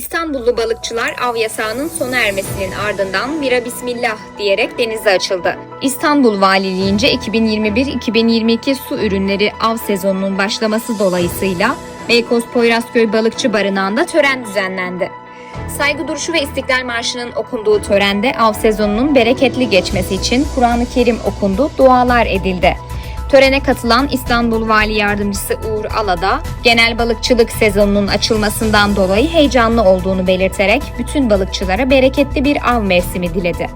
İstanbullu balıkçılar av yasağının sona ermesinin ardından bira bismillah diyerek denize açıldı. İstanbul Valiliğince 2021-2022 su ürünleri av sezonunun başlaması dolayısıyla Beykoz Poyrazköy Balıkçı Barınağı'nda tören düzenlendi. Saygı duruşu ve İstiklal Marşı'nın okunduğu törende av sezonunun bereketli geçmesi için Kur'an-ı Kerim okundu, dualar edildi. Törene katılan İstanbul Vali Yardımcısı Uğur Alada, genel balıkçılık sezonunun açılmasından dolayı heyecanlı olduğunu belirterek bütün balıkçılara bereketli bir av mevsimi diledi.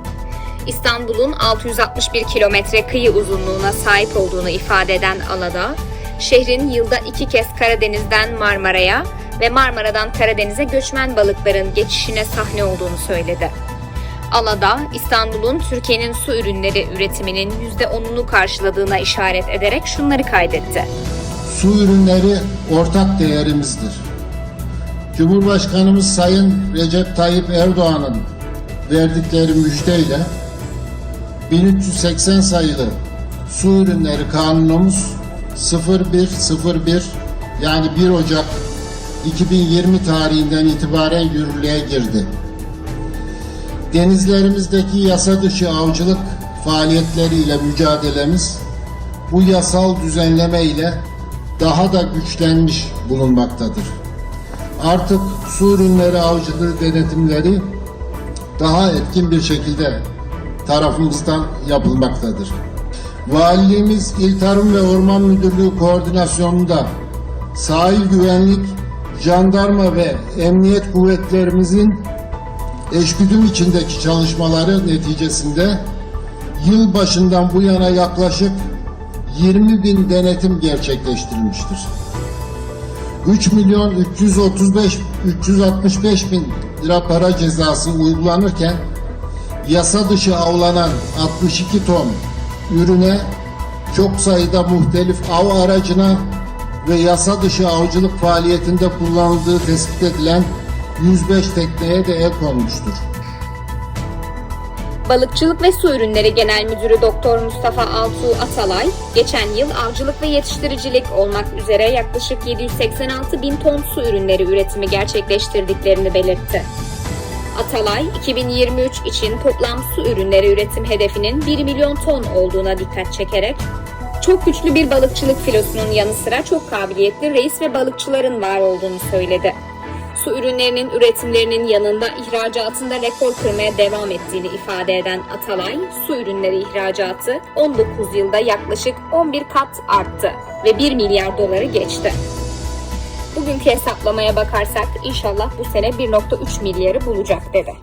İstanbul'un 661 kilometre kıyı uzunluğuna sahip olduğunu ifade eden Alada, şehrin yılda iki kez Karadeniz'den Marmara'ya ve Marmara'dan Karadeniz'e göçmen balıkların geçişine sahne olduğunu söyledi. Alada, İstanbul'un Türkiye'nin su ürünleri üretiminin %10'unu karşıladığına işaret ederek şunları kaydetti. Su ürünleri ortak değerimizdir. Cumhurbaşkanımız Sayın Recep Tayyip Erdoğan'ın verdikleri müjdeyle 1380 sayılı su ürünleri kanunumuz 0101 yani 1 Ocak 2020 tarihinden itibaren yürürlüğe girdi. Denizlerimizdeki yasa dışı avcılık faaliyetleriyle mücadelemiz bu yasal düzenleme ile daha da güçlenmiş bulunmaktadır. Artık su ürünleri avcılığı denetimleri daha etkin bir şekilde tarafımızdan yapılmaktadır. Valiliğimiz İl Tarım ve Orman Müdürlüğü koordinasyonunda sahil güvenlik, jandarma ve emniyet kuvvetlerimizin eşgüdüm içindeki çalışmaları neticesinde yıl başından bu yana yaklaşık 20 bin denetim gerçekleştirilmiştir. 3 milyon 335 365 bin lira para cezası uygulanırken yasa dışı avlanan 62 ton ürüne çok sayıda muhtelif av aracına ve yasa dışı avcılık faaliyetinde kullanıldığı tespit edilen 105 tekneye de el konmuştur. Balıkçılık ve Su Ürünleri Genel Müdürü Doktor Mustafa Altuğ Atalay, geçen yıl avcılık ve yetiştiricilik olmak üzere yaklaşık 786 bin ton su ürünleri üretimi gerçekleştirdiklerini belirtti. Atalay, 2023 için toplam su ürünleri üretim hedefinin 1 milyon ton olduğuna dikkat çekerek, çok güçlü bir balıkçılık filosunun yanı sıra çok kabiliyetli reis ve balıkçıların var olduğunu söyledi. Su ürünlerinin üretimlerinin yanında ihracatında rekor kırmaya devam ettiğini ifade eden Atalay, su ürünleri ihracatı 19 yılda yaklaşık 11 kat arttı ve 1 milyar doları geçti. Bugünkü hesaplamaya bakarsak inşallah bu sene 1.3 milyarı bulacak dedi.